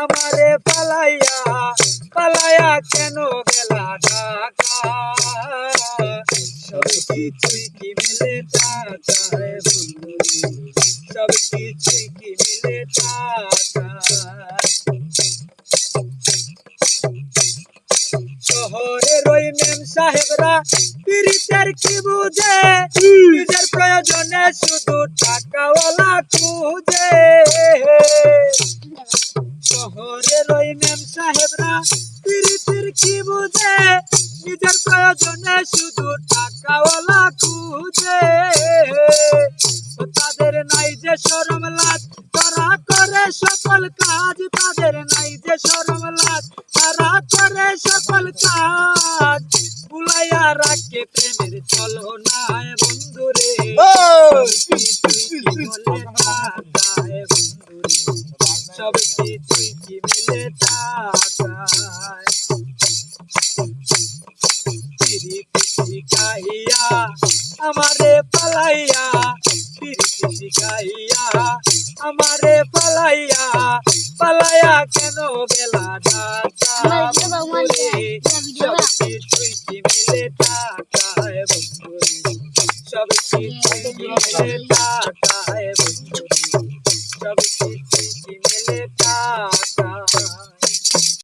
আমারে পালাইয়া পালাইয়া কেন গেলা ঢাকা? সব কিছুই কি মিলে টাকায় বন্ধুরে সব কিছুই কি মিলে টাকায় শহরের ওই মেম সাহেবরা পিরিতের কি বুঝে? নিজের প্রয়োজনে শহরের মেম সাহেবরা পিরিতের কি বুঝে? নিজের প্রয়োজনে শুধু টাকাওয়ালা খুঁজে। তাদের নাই যে সরম লাজ, তারা করে সকল কাজ। তাদের নাই যে সরম লাজ, তারা করে সকল কাজ। বুলাইয়া রাখে প্রেমের চলো নাই সব কিছুই কি মিলে পিরিতি শিখাইয়া আমারে পালাইয়া পিরিতি শিখাইয়া আমারে পালাইয়া পালাইয়া কেন গেলা ঢাকা? সব কিছুই কি মিলে টাকায় বন্ধুরে সব কিছুই কি মিলে টাকায়